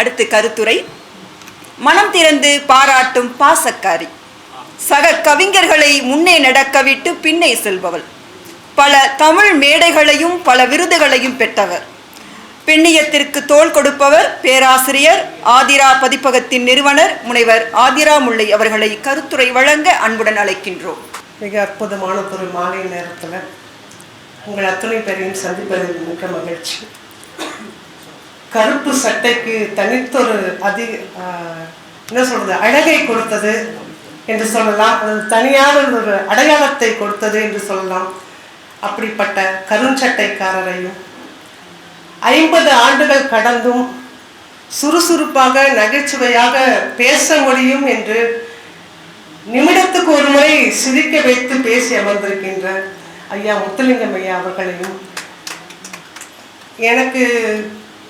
அடுத்து கருத்துரை. மனம் திறந்து பாராட்டும் பாசக்காரி. சக கவிஞர்களை முன்னே நடக்கவிட்டு பின்னே செல்பவள். பல தமிழ் மேடைகளையும் பல விருதுகளையும் பெற்றவர். பெண்ணியத்திற்கு தோள் கொடுப்பவர் பேராசிரியர் ஆதிரா பதிப்பகத்தின் நிறுவனர் முனைவர் ஆதிரா முல்லை அவர்களை கருத்துரை வழங்க அன்புடன் அழைக்கின்றோம். மிக அற்புதமான ஒரு மாலை நேரத்தில் உங்கள் அத்தனை பேரையும் சந்திப்பதில் மிக்க மகிழ்ச்சி. கருப்பு சட்டைக்கு தனித்தொரு அதி என்ன சொல்றது அழகை கொடுத்தது என்று சொல்லலாம். அது தனியான ஒரு அடையாளத்தை கொடுத்தது என்று சொல்லலாம். அப்படிப்பட்ட கருஞ்சட்டைக்காரரையும் ஐம்பது ஆண்டுகள் கடந்தும் சுறுசுறுப்பாக நகைச்சுவையாக பேச முடியும் என்று நிமிடத்துக்கு ஒரு முறை சிரிக்க வைத்து பேசி அமர்ந்திருக்கின்ற ஐயா முத்துலிங்கம் ஐயா அவர்களையும். எனக்கு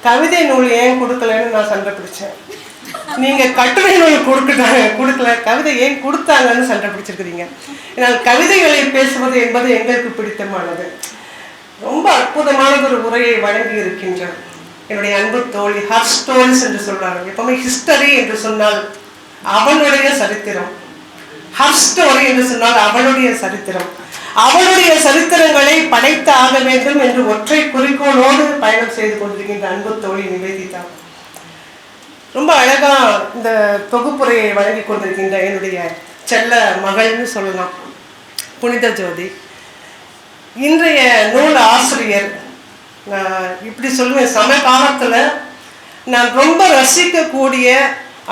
கவிதை நூல் ஏன் கொடுக்கலன்னு நான் சண்டை பிடிச்சேன். நீங்க கட்டுரை நூல் கொடுக்கிட்டாங்க கொடுக்கல கவிதை ஏன் கொடுத்தாங்கன்னு சண்டை பிடிச்சிருக்கிறீங்க. ஏன்னால் கவிதைகளை பேசுவது என்பது எங்களுக்கு பிடித்தமானது. ரொம்ப அற்புதமான ஒரு உரையை வழங்கி இருக்கின்றார். என்னுடைய அன்பு தோழி ஹர் ஸ்டோரிஸ் என்று சொல்றாங்க எப்பவுமே ஹிஸ்டரி என்று சொன்னால் அவனுடைய சரித்திரம். ஹர் ஸ்டோரி என்று சொன்னால் அவளுடைய சரித்திரம். அவனுடைய சரித்திரங்களை படைத்து ஆக வேண்டும் என்று ஒற்றை குறிக்கோளோடு பயணம் செய்து கொண்டிருக்கின்ற அன்பு தோழி நிவேதிதா. ரொம்ப அழகா இந்த தொகுப்புரையை வழங்கி கொண்டிருக்கின்ற என்னுடைய செல்ல மகள்னு சொல்லலாம் புனித ஜோதி. இன்றைய நூல் ஆசிரியர் நான் இப்படி சொல்லுவேன் சமகாலத்தில் நான் ரொம்ப ரசிக்கக்கூடிய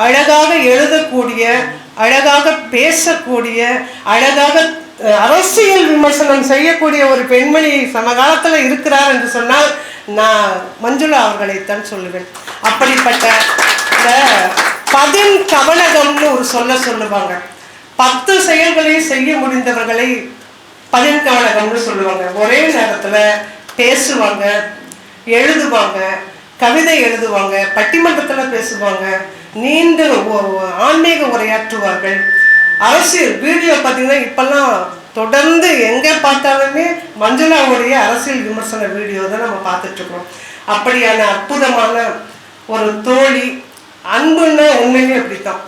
அழகாக எழுதக்கூடிய அழகாக பேசக்கூடிய அழகாக அரசியல் விமர்சனம் செய்யக்கூடிய ஒரு பெண்மணி சமகாலத்தில் இருக்கிறார் என்று சொன்னால் நான் மஞ்சுளா அவர்களைத்தான் சொல்லுவேன். அப்படிப்பட்ட இந்த பதின் கவனகம்னு ஒரு சொல்ல சொல்லுவாங்க. பத்து செயல்களை செய்ய முடிந்தவர்களை பதின்கவனகம்னு சொல்லுவாங்க. ஒரே நேரத்தில் பேசுவாங்க எழுதுவாங்க கவிதை எழுதுவாங்க பட்டிமன்றத்தில் பேசுவாங்க நீண்ட ஆன்மீக உரையாற்றுவார்கள். அரசியல் வீடியோ பார்த்தீங்கன்னா இப்பெல்லாம் தொடர்ந்து எங்கே பார்த்தாலுமே மஞ்சுளாவுடைய அரசியல் விமர்சன வீடியோ தான் நம்ம பார்த்துட்ருக்குறோம். அப்படியான அற்புதமான ஒரு தோழி அன்புன்னா உண்மையிலே அப்படித்தான்.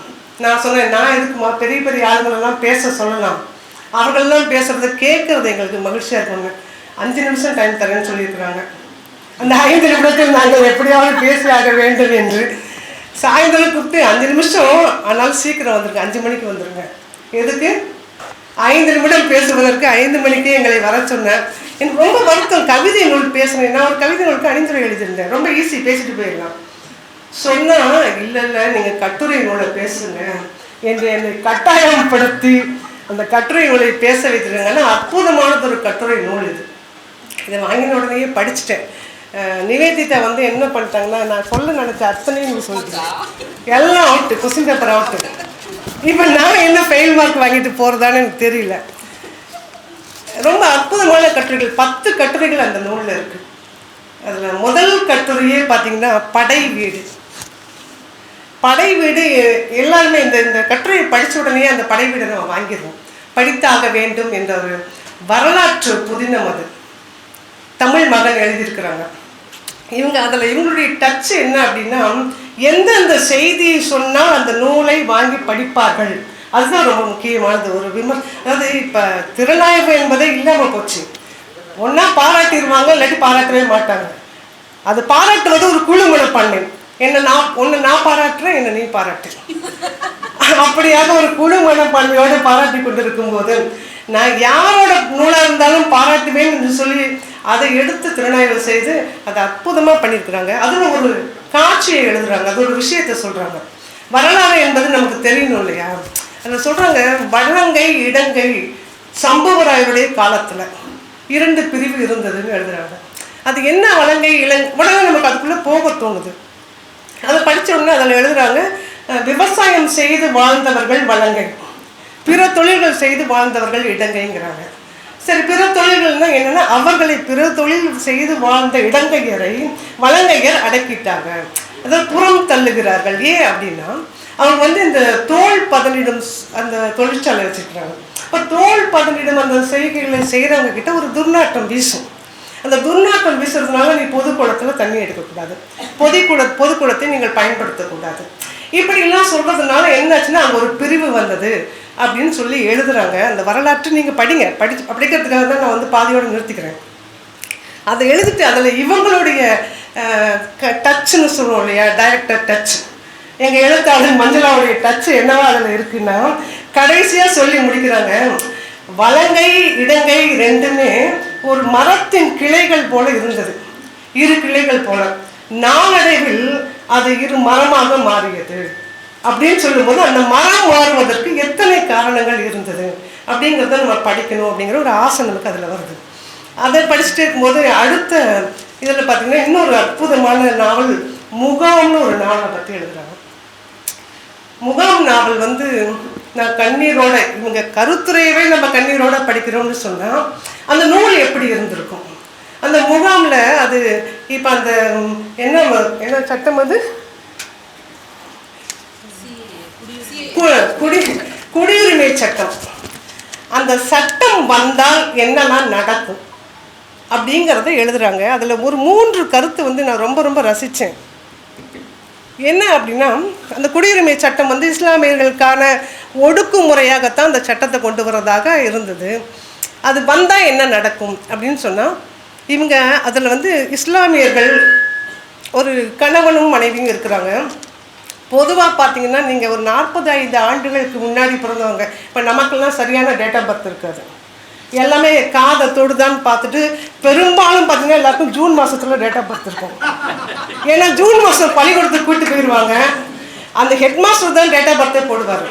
நான் சொன்னேன் நான் எதுக்குமா பெரிய பெரிய ஆளுங்களெல்லாம் பேச சொல்லலாம். அவர்களெல்லாம் பேசுகிறத கேட்கறது எங்களுக்கு மகிழ்ச்சியாக இருக்குங்க அஞ்சு நிமிஷம் டைம் தரேன்னு சொல்லியிருக்கிறாங்க. அந்த ஐந்து நிமிடத்தில் நாங்கள் எப்படியாவது பேசி ஆக வேண்டும் என்று சாயந்தரம் கூப்பிட்டு அஞ்சு நிமிஷம் ஆனாலும் சீக்கிரம் வந்துருங்க அஞ்சு மணிக்கு வந்துருங்க. எதுக்கு? ஐந்து நிமிடம் பேசுவதற்கு ஐந்து மணிக்கு எங்களை வர சொன்னேன் எனக்கு ரொம்ப வருத்தம். கவிதை நூல் பேசுனேன் நான் ஒரு கவிதை நூலுக்கு அணிந்துரை எழுதியிருந்தேன். ரொம்ப ஈஸி பேசிட்டு போயிடலாம். சொன்னா இல்லை இல்லை நீங்க கட்டுரை நூலை பேசுங்க என்று என்னை கட்டாயப்படுத்தி அந்த கட்டுரை நூலை பேச வைத்திருக்காங்கன்னா அற்புதமானது ஒரு கட்டுரை நூல் இது. இதை வாங்கின உடனேயே படிச்சுட்டேன். நிவேதிதா வந்து என்ன பண்ணிட்டாங்கன்னா நான் சொல்ல நினைச்ச அத்தனையும் சொல்லிட்டேன் எல்லாம் அவுட்டு கொஸ்டின் பேப்பர் அவுட்டு இப்போ நான் என்ன ஃபெயில் மார்க் வாங்கிட்டு போகிறதான்னு எனக்கு தெரியல. ரொம்ப அற்புதமான கட்டுரைகள் பத்து கட்டுரைகள் அந்த நூலில் இருக்கு. அதில் முதல் கட்டுரையே பார்த்தீங்கன்னா படை வீடு. படை வீடு எல்லாருமே இந்த இந்த கட்டுரையை படித்த உடனே அந்த படை வீடை நம்ம வாங்கிடுவோம். படித்தாக வேண்டும் என்ற ஒரு வரலாற்று புதினம் அது. தமிழ் மகன் எழுதியிருக்கிறாங்க. இவங்க அதில் இவங்களுடைய டச் என்ன அப்படின்னா எந்தெந்த செய்தியை சொன்னால் அந்த நூலை வாங்கி படிப்பார்கள். அதுதான் ரொம்ப முக்கியமானது. ஒரு விமர் அதாவது இப்போ திறனாய்வு என்பதே இல்லாமல் போச்சு. ஒன்றா பாராட்டிடுவாங்க இல்லாட்டி பாராட்டவே மாட்டாங்க. அது பாராட்டுவது ஒரு குழு மனப்பான்மை என்ன நான் ஒன்று நான் பாராட்டுறேன் என்ன நீ பாராட்டு. அப்படியாக ஒரு குழு மனப்பான்மையோடு பாராட்டி கொண்டிருக்கும் போது நான் யாரோட நூலாக இருந்தாலும் பாராட்டுவேன் என்று சொல்லி அதை எடுத்து திறனாய்வு செய்து அதை அற்புதமாக பண்ணியிருக்கிறாங்க. அதில் ஒரு காட்சியை எழுதுறாங்க. அது ஒரு விஷயத்தை சொல்கிறாங்க வரலாறு என்பது நமக்கு தெரியணும் இல்லையா? அதில் சொல்கிறாங்க வடங்கை இடங்கை சம்பவராயருடைய காலத்தில் இரண்டு பிரிவு இருந்ததுன்னு எழுதுறாங்க. அது என்ன வலங்கை இளங் உடனே நமக்கு அதுக்குள்ளே போக தோணுது. அதை படித்தோடனே உடனே அதில் எழுதுறாங்க விவசாயம் செய்து வாழ்ந்தவர்கள் வலங்கை பிற தொழில்கள் செய்து வாழ்ந்தவர்கள் இடங்கைங்கிறாங்க சரி பிற தொழில்கள்னா என்னன்னா அவர்களை பிற தொழில் செய்து வாழ்ந்த இடங்கையரை வலங்கையர் அடக்கிட்டாங்க. அதாவது புறம் தள்ளுகிறார்கள். ஏன் அப்படின்னா அவங்க வந்து இந்த தோல் பதனிடும் அந்த தொழிற்சாலை வச்சுக்கிறாங்க இப்போ தோல் பதனிடும் அந்த செய்கைகளை செய்கிறவங்க கிட்ட ஒரு துர்நாற்றம் வீசும். அந்த துர்நாற்றம் வீசுறதுனால நீ பொது தண்ணி எடுக்கக்கூடாது. பொது குள பொது குளத்தை நீங்கள் பயன்படுத்தக்கூடாது. இப்படிலாம் சொல்றதுனால என்னாச்சுன்னா அங்கே ஒரு பிரிவு வந்தது. அப்படின்னு சொல்லி எழுதுகிறாங்க அந்த வரலாற்று நீங்கள் படிங்க. படி படிக்கிறதுக்காக தான் நான் வந்து பாதியோடு நிறுத்திக்கிறேன். அதை எழுதிட்டு அதில் இவங்களுடைய டச்சுன்னு சொல்லுவோம் இல்லையா? டைரக்டர் டச் எங்கள் எழுத்தாளர் மஞ்சளாவுடைய டச் என்னவா அதில் இருக்குன்னா கடைசியாக சொல்லி முடிக்கிறாங்க வலங்கை இடங்கை ரெண்டுமே ஒரு மரத்தின் கிளைகள் போல இருந்தது. இரு கிளைகள் போல. நாளடைவில் அது இரு மரமாக மாறியது. அப்படின்னு சொல்லும்போது அந்த மனம் மாறுவதற்கு எத்தனை காரணங்கள் இருந்தது அப்படிங்கிறத நம்ம படிக்கணும் அப்படிங்கிற ஒரு ஆசை நமக்கு அதில் வருது. அதை படிச்சுட்டு இருக்கும்போது அடுத்த இதில் பார்த்தீங்கன்னா இன்னொரு அற்புதமான நாவல் முகாம்னு ஒரு நாவலை பற்றி எழுதுகிறாங்க முகாம் நாவல் வந்து நான் கண்ணீரோட இவங்க கருத்துரையவே நம்ம கண்ணீரோட படிக்கிறோம்னு சொன்னால் அந்த நூல் எப்படி இருந்திருக்கும்? அந்த முகாமில் அது இப்போ அந்த என்ன என்ன சட்டம் அது கு- குடி குடியுரிமை சட்டம். அந்த சட்டம் வந்தால் என்னெல்லாம் நடக்கும் அப்படிங்கிறத எழுதுறாங்க. அதில் ஒரு மூன்று கருத்து வந்து நான் ரொம்ப ரொம்ப ரசித்தேன் என்ன அப்படின்னா அந்த குடியுரிமை சட்டம் வந்து இஸ்லாமியர்களுக்கான ஒடுக்குமுறையாகத்தான் அந்த சட்டத்தை கொண்டு வரதாக இருந்தது. அது வந்தால் என்ன நடக்கும் அப்படின்னு சொன்னால் இவங்க அதில் வந்து இஸ்லாமியர்கள் ஒரு கணவனும் மனைவியும் இருக்கிறாங்க. பொதுவாக பார்த்தீங்கன்னா நீங்கள் ஒரு நாற்பது ஐந்து ஆண்டுகளுக்கு முன்னாடி பிறந்தவங்க இப்போ நமக்கெல்லாம் சரியான டேட் ஆஃப் பர்த் இருக்காது. எல்லாமே காதை தொடுதான்னு பார்த்துட்டு பெரும்பாலும் பார்த்தீங்கன்னா எல்லாருக்கும் ஜூன் மாதத்தில் டேட் ஆஃப் பர்த் இருக்கும். ஏன்னா ஜூன் மாதம் பள்ளிக்கூடத்துக்கு கூப்பிட்டு போயிடுவாங்க அந்த ஹெட் மாஸ்டர் தான் டேட் ஆஃப் பர்த்தே போடுவார்.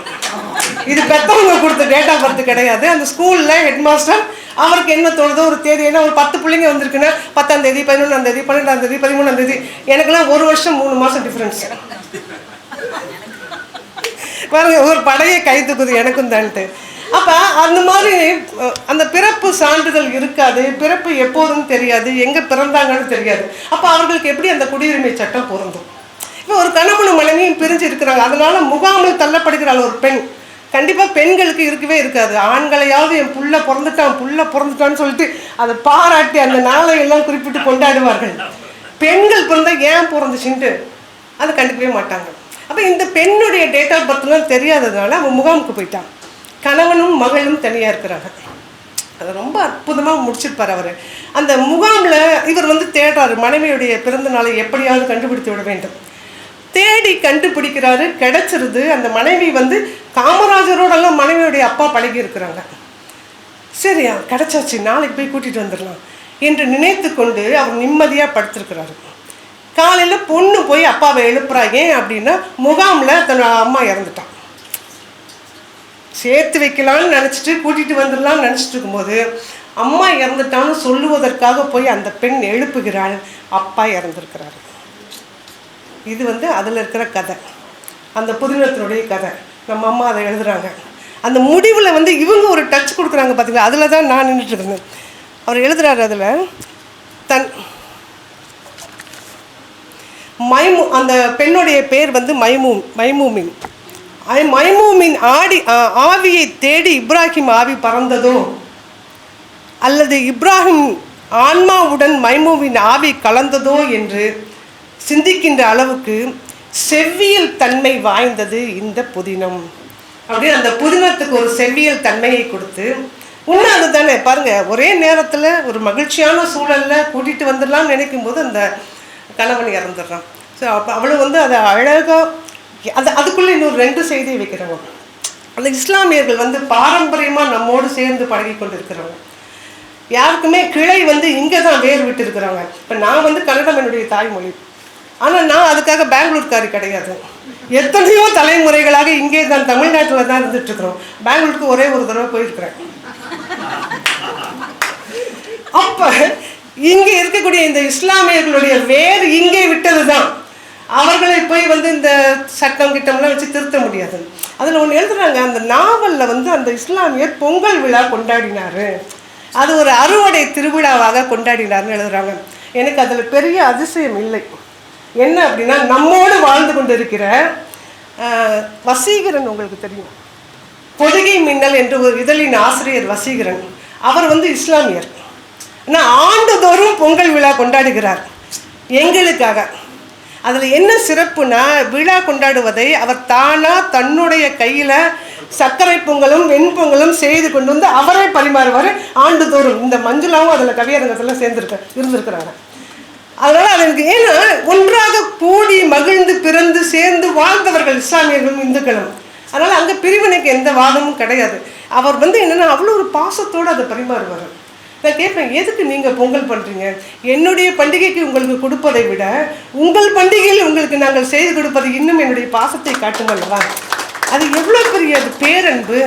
இது பெற்றவங்க கொடுத்த டேட் ஆஃப் பர்த் கிடையாது. அந்த ஸ்கூலில் ஹெட் மாஸ்டர் அவருக்கு என்ன தோணுதோ ஒரு தேதி ஏன்னா ஒரு பத்து பிள்ளைங்க வந்திருக்குன்னா பத்தாம் தேதி பதினொன்றாம் தேதி பன்னெண்டாம் தேதி பதிமூணாம் தேதி எனக்குலாம் ஒரு வருஷம் மூணு மாதம் டிஃப்ரென்ஸ் பாருங்க ஒரு படையை கை தூக்குது எனக்கும் தான்ட்டு அப்போ அந்த மாதிரி அந்த பிறப்பு சான்றிதழ் இருக்காது பிறப்பு எப்போதும் தெரியாது எங்கே பிறந்தாங்கன்னு தெரியாது. அப்போ அவர்களுக்கு எப்படி அந்த குடியுரிமை சட்டம் பொருந்தும்? இப்போ ஒரு கணவனும் மனைவியும் பிரிஞ்சு இருக்கிறாங்க. அதனால முகாமில் தள்ளப்படுகிறாள் ஒரு பெண். கண்டிப்பாக பெண்களுக்கு இருக்கவே இருக்காது. ஆண்களையாவது என் புள்ள பிறந்துட்டான் புள்ள பிறந்துட்டான்னு சொல்லிட்டு அதை பாராட்டி அந்த நாளை எல்லாம் குறிப்பிட்டு கொண்டாடுவார்கள். பெண்கள் பிறந்தால் ஏன் பிறந்துச்சுன்ட்டு அதை கண்டுக்கவே மாட்டாங்க. அப்போ இந்த பெண்ணுடைய டேட் ஆஃப் பர்த்லாம் தெரியாததுனால அவன் முகாமுக்கு போயிட்டான். கணவனும் மகளும் தனியாக இருக்கிறாங்க. அதை ரொம்ப அற்புதமாக முடிச்சிருப்பார் அவர். அந்த முகாமில் இவர் வந்து தேடுறாரு மனைவியுடைய பிறந்த நாளை எப்படியாவது கண்டுபிடித்து விட வேண்டும். தேடி கண்டுபிடிக்கிறாரு கிடைச்சிருது. அந்த மனைவி வந்து காமராஜரோடெல்லாம் மனைவியுடைய அப்பா பழகி இருக்கிறாங்க. சரியா கிடச்சாச்சு நாளைக்கு போய் கூட்டிகிட்டு வந்துடலாம் என்று நினைத்து கொண்டு அவர் நிம்மதியாக படுத்திருக்கிறாரு. காலையில் பொண்ணு போய் அப்பாவை எழுப்புறா. ஏன் அப்படின்னா முகாமில் தன்னோட அம்மா இறந்துட்டான். சேர்த்து வைக்கலாம்னு நினச்சிட்டு கூட்டிகிட்டு வந்துடலாம்னு நினச்சிட்டு இருக்கும்போது அம்மா இறந்துட்டான்னு சொல்லுவதற்காக போய் அந்த பெண் எழுப்புகிறாள். அப்பா இறந்துருக்கிறாரு. இது வந்து அதில் இருக்கிற கதை. அந்த புதினத்தினுடைய கதை. நம்ம அம்மா அதை எழுதுறாங்க. அந்த முடிவில் வந்து இவங்க ஒரு டச் கொடுக்குறாங்க பார்த்தீங்களா அதில் தான் நான் நின்றுட்டு இருந்தேன். அவர் எழுதுறாரு அதில் தன் மைமு அந்த பெண்ணுடைய பேர் வந்து மைமூம் மைமூமின். ஐ- மைமூமின் ஆடி ஆவியை தேடி இப்ராஹிம் ஆவி பறந்ததோ? அல்லது இப்ராஹிம் ஆன்மாவுடன் மைமூவின் ஆவி கலந்ததோ என்று சிந்திக்கின்ற அளவுக்கு செவ்வியல் தன்மை வாய்ந்தது இந்த புதினம். அப்படின்னு அந்த புதினத்துக்கு ஒரு செவ்வியல் தன்மையை கொடுத்து உண்மை அதுதானே பாருங்க ஒரே நேரத்தில் ஒரு மகிழ்ச்சியான சூழலில் கூட்டிகிட்டு வந்துடலாம்னு நினைக்கும் போது அந்த கணவன் இறந்துடுறான். ஸோ அப்போ அவளும் வந்து அதை அழகாக அது அதுக்குள்ளே இன்னொரு ரெண்டு செய்தியை வைக்கிறவங்க. அந்த இஸ்லாமியர்கள் வந்து பாரம்பரியமாக நம்மோடு சேர்ந்து பழகி கொண்டு இருக்கிறவங்க யாருக்குமே கிளை வந்து இங்கே தான் வேர் விட்டு இருக்கிறாங்க இப்போ நான் வந்து கன்னடம் என்னுடைய தாய்மொழி. ஆனால் நான் அதுக்காக பெங்களூர்காரி கிடையாது. எத்தனையோ தலைமுறைகளாக இங்கே தான் தமிழ்நாட்டில் தான் இருந்துட்டு இருக்கிறோம் பெங்களூருக்கு ஒரே ஒரு தடவை போயிருக்கிறேன். அப்போ இங்கே இருக்கக்கூடிய இந்த இஸ்லாமியர்களுடைய வேர் இங்கே விட்டது தான் அவர்களை போய் வந்து இந்த சட்டம் கிட்டம்லாம் வச்சு திருத்த முடியாது. அதில் ஒன்று எழுதுறாங்க அந்த நாவலில் வந்து அந்த இஸ்லாமியர் பொங்கல் விழா கொண்டாடினாரு. அது ஒரு அறுவடை திருவிழாவாக கொண்டாடினார்னு எழுதுறாங்க. எனக்கு அதில் பெரிய அதிசயம் இல்லை. என்ன அப்படின்னா நம்மோடு வாழ்ந்து கொண்டு இருக்கிற வசீகரன் உங்களுக்கு தெரியும். பொதுகை மின்னல் என்று ஒரு இதழின் ஆசிரியர் வசீகரன். அவர் வந்து இஸ்லாமியர். ஆனால் ஆண்டுதோறும் பொங்கல் விழா கொண்டாடுகிறார். எங்களுக்காக. அதில் என்ன சிறப்புனா விழா கொண்டாடுவதை அவர் தானாக தன்னுடைய கையில் சர்க்கரை பொங்கலும் வெண்பொங்கலும் செய்து கொண்டு வந்து அவரே பரிமாறுவார். ஆண்டுதோறும். இந்த மஞ்சுளாவும் அதில் கவியரங்கத்தில் சேர்ந்துருக்க இருந்திருக்கிறாங்க. அதனால் அது எனக்கு ஏன்னா ஒன்றாக கூடி மகிழ்ந்து பிறந்து சேர்ந்து வாழ்ந்தவர்கள் இஸ்லாமியர்களும் இந்துக்களும். அதனால் அங்கே பிரிவினைக்கு எந்த வாதமும் கிடையாது. அவர் வந்து என்னென்னா அவ்வளோ ஒரு பாசத்தோடு அதை பரிமாறுவார். நான் கேட்பேன் எதுக்கு நீங்கள் பொங்கல் பண்ணுறீங்க என்னுடைய பண்டிகைக்கு உங்களுக்கு கொடுப்பதை விட உங்கள் பண்டிகையில் உங்களுக்கு நாங்கள் செய்து கொடுப்பது இன்னும் என்னுடைய பாசத்தை காட்டும் அல்லவா? அது எவ்வளோ பெரிய அது பேரன்பு.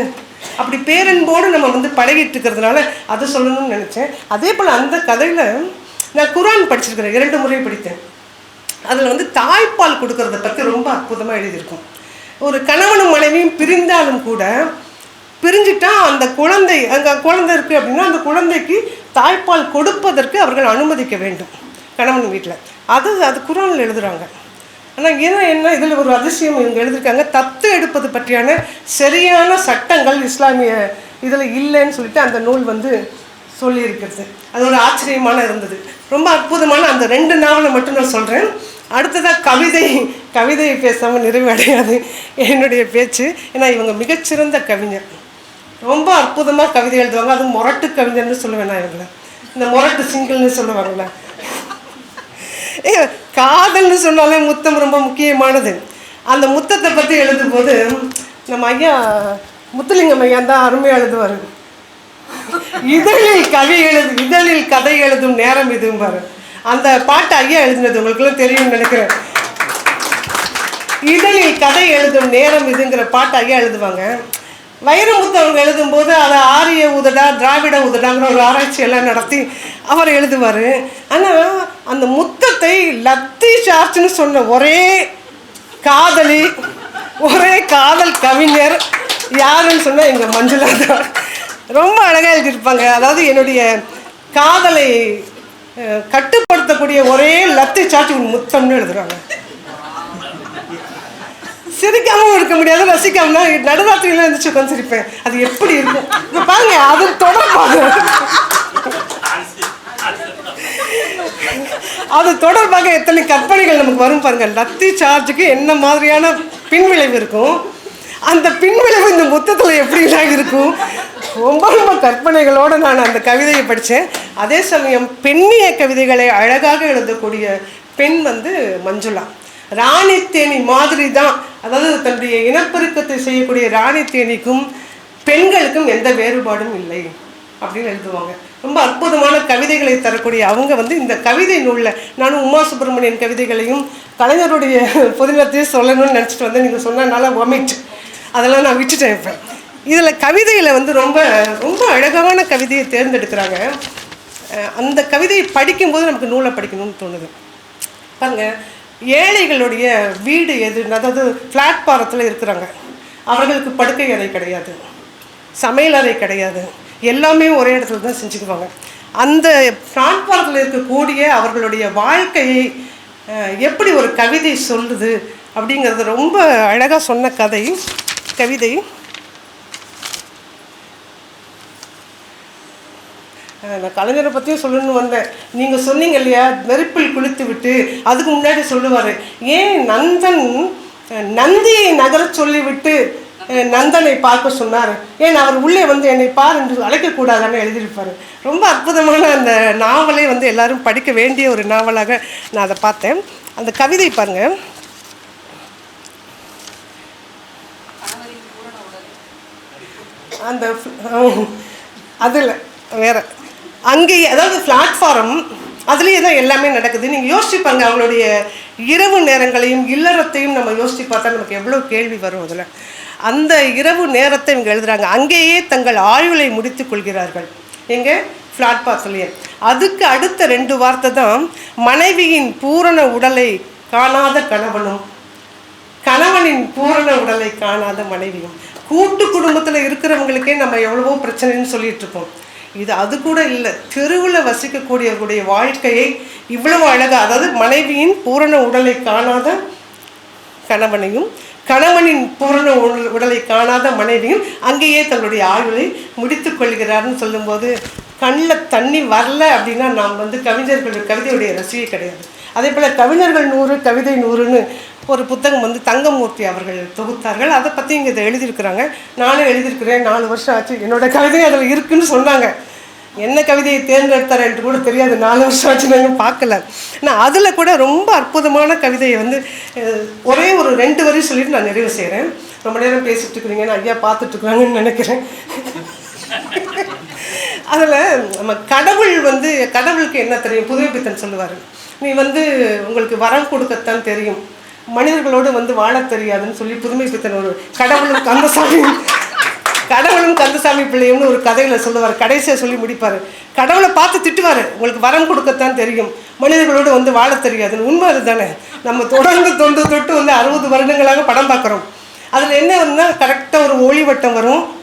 அப்படி பேரன்போடு நம்ம வந்து பழகிட்டு இருக்கிறதுனால அதை சொல்லணும்னு நினச்சேன். அதே போல் அந்த கதையில் நான் குரான் படிச்சிருக்கிறேன் இரண்டு முறை படித்தேன். அதில் வந்து தாய்ப்பால் கொடுக்கறத பற்றி ரொம்ப அற்புதமாக எழுதியிருக்கும். ஒரு கணவனும் மனைவியும் பிரிந்தாலும் கூட பிரிஞ்சிட்டா அந்த குழந்தை அங்கே குழந்தை இருக்குது அப்படின்னா அந்த குழந்தைக்கு தாய்ப்பால் கொடுப்பதற்கு அவர்கள் அனுமதிக்க வேண்டும். கணவன் வீட்டில் அது அது குரானில் எழுதுகிறாங்க ஆனால் ஏன்னா என்ன இதில் ஒரு அதிசயம் இவங்க எழுதியிருக்காங்க தத்து எடுப்பது பற்றியான சரியான சட்டங்கள் இஸ்லாமிய இதில் இல்லைன்னு சொல்லிட்டு அந்த நூல் வந்து சொல்லியிருக்கிறது. அது ஒரு ஆச்சரியமான இருந்தது. ரொம்ப அற்புதமான அந்த ரெண்டு நாவலை மட்டும் நான் சொல்கிறேன் அடுத்ததாக கவிதை கவிதையை பேசாமல் நிறைவடையாது என்னுடைய பேச்சு. ஏன்னா இவங்க மிகச்சிறந்த கவிஞர். ரொம்ப அற்புதமாக கவிதை எழுதுவாங்க. அது முரட்டு கவிஞர்னு சொல்லுவேன் நான் இவங்களை. இந்த முரட்டு சிங்கிள்னு சொல்லுவாங்கள்ல காதல்னு சொன்னாலே முத்தம் ரொம்ப முக்கியமானது. அந்த முத்தத்தை பற்றி எழுதும்போது நம்ம ஐயா முத்துலிங்கம் ஐயா தான் அருமையாக எழுதுவார். இதழில் கவி எழுது இதழில் கதை எழுதும் நேரம் இதுவும் பாரு. அந்த பாட்டு ஐயா எழுதினது உங்களுக்குலாம் தெரியும்னு நினைக்கிறேன். இதழில் கதை எழுதும் நேரம் இதுங்கிற பாட்டு ஐயா எழுதுவாங்க. வைரமுத்து அவங்க எழுதும்போது அதை ஆரிய உதடா திராவிட உதடாங்கிற ஒரு ஆராய்ச்சி எல்லாம் நடத்தி அவர் எழுதுவார். ஆனால் அந்த முத்தத்தை லத்தி சார்ஜ்னு சொன்ன ஒரே காதலி ஒரே காதல் கவிஞர் யாருன்னு சொன்னால் எங்கள் மஞ்சுளா தான். ரொம்ப அழகாக எழுதியிருப்பாங்க. அதாவது என்னுடைய காதலை கட்டுப்படுத்தக்கூடிய ஒரே லத்தி சார்ஜ் முத்தம்னு எழுதுகிறாங்க சிரிக்காமல் இருக்க முடியாது ரசிக்காமனா நடுராத்திரியில இருந்துச்சு உட்காந்து சிரிப்பேன். அது எப்படி இருக்கும் இப்போ பாருங்க அது தொடர்பாக. அது தொடர்பாக எத்தனை கற்பனைகள் நமக்கு வரும் பாருங்க. லத்தி சார்ஜுக்கு என்ன மாதிரியான பின்விளைவு இருக்கும்? அந்த பின்விளைவு இந்த மொத்தத்தில் எப்படிலாம் இருக்கும்? ரொம்ப ரொம்ப கற்பனைகளோடு நான் அந்த கவிதையை படித்தேன் அதே சமயம் பெண்ணிய கவிதைகளை அழகாக எழுதக்கூடிய பெண் வந்து மஞ்சுளா. ராணி தேனி மாதிரி தான் அதாவது தன்னுடைய இனப்பெருக்கத்தை செய்யக்கூடிய ராணி தேனிக்கும் பெண்களுக்கும் எந்த வேறுபாடும் இல்லை அப்படின்னு எழுதுவாங்க. ரொம்ப அற்புதமான கவிதைகளை தரக்கூடிய அவங்க வந்து இந்த கவிதை நூலில் நானும் உமா சுப்பிரமணியன் கவிதைகளையும் கலைஞருடைய புதினத்தையும் சொல்லணும்னு நினச்சிட்டு வந்தேன். நீங்கள் சொன்னனால ஒமிட் அதெல்லாம் நான் விட்டுட்டேன் இப்போ. இதில் கவிதையில் வந்து ரொம்ப ரொம்ப அழகான கவிதையை தேர்ந்தெடுக்கிறாங்க. அந்த கவிதையை படிக்கும்போது நமக்கு நூலை படிக்கணும்னு தோணுது. பாருங்கள் ஏழைகளுடைய வீடு எது? அதாவது பிளாட்பாரத்தில் இருக்கிறாங்க. அவர்களுக்கு படுக்கை அறை கிடையாது. சமையல் அறை கிடையாது. எல்லாமே ஒரே இடத்துல தான் செஞ்சுக்குவாங்க. அந்த பிளாட்பாரத்தில் இருக்கக்கூடிய அவர்களுடைய வாழ்க்கையை எப்படி ஒரு கவிதை சொல்லுது அப்படிங்கிறது ரொம்ப அழகாக சொன்ன கதை கவிதை. நான் கலைஞரை பற்றியும் சொல்லணும்னு வந்தேன். நீங்கள் சொன்னீங்க இல்லையா நெருப்பில் குளித்து விட்டு அதுக்கு முன்னாடி சொல்லுவார். ஏன் நந்தன் நந்தியை நகர சொல்லிவிட்டு நந்தனை பார்க்க சொன்னார்? ஏன் அவர் உள்ளே வந்து என்னை பார் என்று அழைக்கக்கூடாதுன்னு எழுதியிருப்பார். ரொம்ப அற்புதமான அந்த நாவலை வந்து எல்லாரும் படிக்க வேண்டிய ஒரு நாவலாக நான் அதை பார்த்தேன். அந்த கவிதை பாருங்கள் அந்த அதில் வேற. அங்கே அதாவது பிளாட்ஃபாரம் அதுலேயே தான் எல்லாமே நடக்குது. நீங்கள் யோசிச்சுப்பாங்க அவங்களுடைய இரவு நேரங்களையும் இல்லறத்தையும் நம்ம யோசிச்சு பார்த்தா நமக்கு எவ்வளோ கேள்வி வரும் அதில். அந்த இரவு நேரத்தை இவங்க எழுதுறாங்க. அங்கேயே தங்கள் ஆயுளை முடித்து கொள்கிறார்கள். எங்கே? பிளாட்பாத்லேயே அதுக்கு அடுத்த ரெண்டு வார்த்தை தான் மனைவியின் பூரண உடலை காணாத கணவனும் கணவனின் பூரண உடலை காணாத மனைவியும். கூட்டு குடும்பத்தில் இருக்கிறவங்களுக்கே நம்ம எவ்வளவோ பிரச்சனைன்னு சொல்லிட்டு இருக்கோம் இது அது கூட இல்லை. தெருவில் வசிக்கக்கூடியவர்களுடைய வாழ்க்கையை இவ்வளவு அழகாக அதாவது மனைவியின் பூரண உடலை காணாத கணவனையும் கணவனின் பூரண உடல்- உடலை காணாத மனைவியும் அங்கேயே தன்னுடைய ஆயுளை முடித்து கொள்கிறார்னு சொல்லும்போது கண்ணில் தண்ணி வரல அப்படின்னா நாம் வந்து கவிஞர்களுடைய கவிதையுடைய ரசிகை கிடையாது. அதே போல் கவிஞர்கள் நூறு கவிதை நூறுன்னு ஒரு புத்தகம் வந்து தங்கமூர்த்தி அவர்கள் தொகுத்தார்கள். அதை பற்றி இங்கே இதை எழுதியிருக்கிறாங்க. நானும் எழுதியிருக்கிறேன். நாலு வருஷம் ஆச்சு. என்னோடய கவிதை அதில் இருக்குன்னு சொன்னாங்க. என்ன கவிதையை தேர்ந்தெடுத்தார் என்று கூட தெரியாது. நாலு வருஷம் ஆச்சு நாங்கள் பார்க்கல. நான் அதில் கூட ரொம்ப அற்புதமான கவிதையை வந்து ஒரே ஒரு ரெண்டு வரி சொல்லிட்டு நான் நிறைவு செய்கிறேன் ரொம்ப நேரம் பேசிகிட்டு இருக்கிறீங்கன்னு ஐயா பார்த்துட்ருக்குறாங்கன்னு நினைக்கிறேன். அதில் நம்ம கடவுள் வந்து கடவுளுக்கு என்ன தெரியும்? புதுமைப்பித்தன் சொல்லுவார். நீ வந்து உங்களுக்கு வரம் கொடுக்கத்தான் தெரியும். மனிதர்களோடு வந்து வாழத் தெரியாதுன்னு சொல்லி புதுமை பித்தன் ஒரு கடவுளும் கந்தசாமி கடவுளும் கந்தசாமி பிள்ளையும்னு ஒரு கதையில் சொல்லுவார். கடைசியாக சொல்லி முடிப்பார். கடவுளை பார்த்து திட்டுவார். உங்களுக்கு வரம் கொடுக்கத்தான் தெரியும். மனிதர்களோடு வந்து வாழத் தெரியாதுன்னு. உண்மை அதுதானே. நம்ம தொடர்ந்து தொண்டு தொட்டு வந்து அறுபது வருடங்களாக படம் பார்க்குறோம். அதில் என்ன வரும்னா கரெக்டாக ஒரு ஒளிவட்டம் வரும்.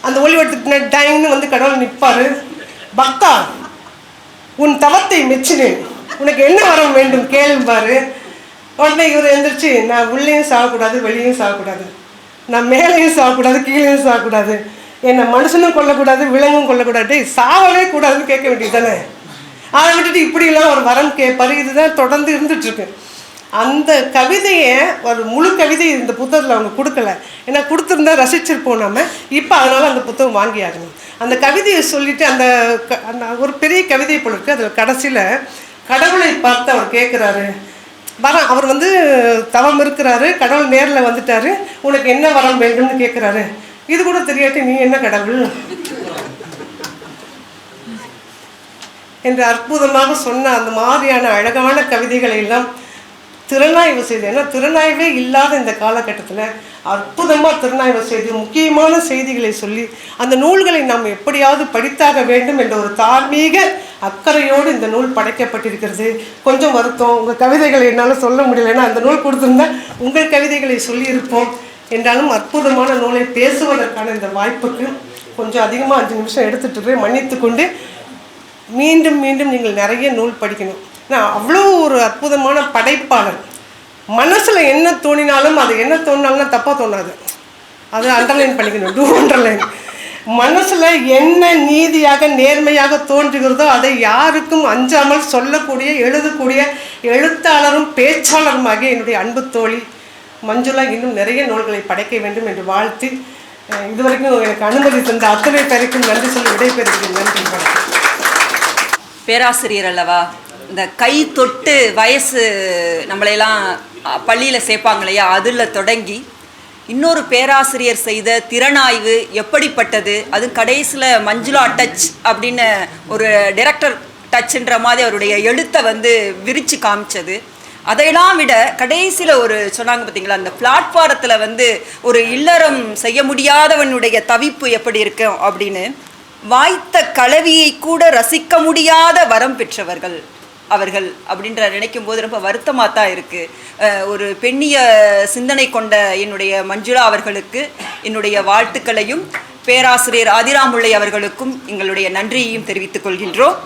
அந்த ஒளிவட்டத்துக்கு பின்னாடி டைங்னு வந்து கடவுள் நிற்பார் பக்தா உன் தவத்தை மெச்சினேன். உனக்கு என்ன வரம் வேண்டும்? கேளும்பாரு உடனே இவர் எழுந்திரிச்சு நான் உள்ளேயும் சாகக்கூடாது வெளியும் சாகக்கூடாது. நான் மேலேயும் சாகக்கூடாது கீழேயும் சாகக்கூடாது. என்னை மனுஷனும் கொல்லக்கூடாது விலங்கும் கொல்லக்கூடாது. டேய், சாவவே கூடாதுன்னு கேட்க வேண்டியது தானே? அதை விட்டுட்டு இப்படிலாம் ஒரு வரம் கேட்பாரு. இதுதான் தொடர்ந்து இருந்துட்டுருக்கு. அந்த கவிதையை ஒரு முழு கவிதை இந்த புத்தகத்தில் அவங்க கொடுக்கல. ஏன்னா கொடுத்துருந்தா ரசிச்சிருப்போம் நம்ம இப்போ அதனால் அந்த புத்தகம் வாங்கி ஆகணும். அந்த கவிதையை சொல்லிவிட்டு அந்த அந்த ஒரு பெரிய கவிதை போல இருக்குது அதில் கடைசியில் கடவுளை பார்த்து அவர் கேட்குறாரு வரம் அவர் வந்து தவம் இருக்கிறாரு கடவுள் நேரில் வந்துட்டாரு. உனக்கு என்ன வரம் வேண்டும்னு கேட்குறாரு இது கூட தெரியாட்டி நீ என்ன கடவுள்? என்று அற்புதமாக சொன்ன அந்த மாதிரியான அழகான கவிதைகளை எல்லாம் திறனாய்வு செய்து. ஏன்னா திறனாய்வே இல்லாத இந்த காலகட்டத்தில் அற்புதமாக திறனாய்வு செய்து முக்கியமான செய்திகளை சொல்லி அந்த நூல்களை நாம் எப்படியாவது படித்தாக வேண்டும் என்ற ஒரு தார்மீக அக்கறையோடு இந்த நூல் படைக்கப்பட்டிருக்கிறது. கொஞ்சம் வருத்தம் உங்கள் கவிதைகளை என்னால் சொல்ல முடியல ஏன்னா அந்த நூல் கொடுத்துருந்தா உங்கள் கவிதைகளை சொல்லியிருப்போம் என்றாலும் அற்புதமான நூலை பேசுவதற்கான இந்த வாய்ப்புக்கு கொஞ்சம் அதிகமாக அஞ்சு நிமிஷம் எடுத்துட்டு போய் மன்னித்து கொண்டு மீண்டும் மீண்டும் நீங்கள் நிறைய நூல் படிக்கணும். நான் அவ்வளோ ஒரு அற்புதமான படைப்பாளர் மனசில் என்ன தோணினாலும் அது என்ன தோணினாலும் தப்பாக தோணாது. அது அண்டர்லைன் பண்ணிக்கணும். டூ அண்டர்லைன் மனசில் என்ன நீதியாக நேர்மையாக தோன்றுகிறதோ அதை யாருக்கும் அஞ்சாமல் சொல்லக்கூடிய எழுதக்கூடிய எழுத்தாளரும் பேச்சாளருமாகிய என்னுடைய அன்பு தோழி மஞ்சுளா இன்னும் நிறைய நூல்களை படைக்க வேண்டும் என்று வாழ்த்தி இதுவரைக்கும் எனக்கு அனுமதி தந்த அத்தனை பேருக்கும் நன்றி சொல்லி விடைபெறுகிறேன். நன்றி பேராசிரியர் அல்லவா? இந்த கை தொட்டு வயசு நம்மளையெல்லாம் பள்ளியில் சேர்ப்பாங்க இல்லையா அதில் தொடங்கி இன்னொரு பேராசிரியர் செய்த திறனாய்வு எப்படிப்பட்டது அது கடைசியில் மஞ்சுளா டச் அப்படின்னு ஒரு டைரக்டர் டச்ன்ற மாதிரி அவருடைய எழுத்தை வந்து விரித்து காமிச்சது. அதையெல்லாம் விட கடைசியில் ஒரு சொன்னாங்க பார்த்தீங்களா அந்த பிளாட்ஃபாரத்தில் வந்து ஒரு இல்லறம் செய்ய முடியாதவனுடைய தவிப்பு எப்படி இருக்கும் அப்படின்னு வாய்த்த கலவியை கூட ரசிக்க முடியாத வரம் பெற்றவர்கள். அவர்கள் அப்படின்ற நினைக்கும் போது ரொம்ப வருத்தமாக தான் இருக்குது ஒரு பெண்ணிய சிந்தனை கொண்ட என்னுடைய மஞ்சுளா அவர்களுக்கு என்னுடைய வாழ்த்துக்களையும் பேராசிரியர் ஆதிராமுல்லை அவர்களுக்கும் எங்களுடைய நன்றியையும் தெரிவித்துக் கொள்கின்றோம்.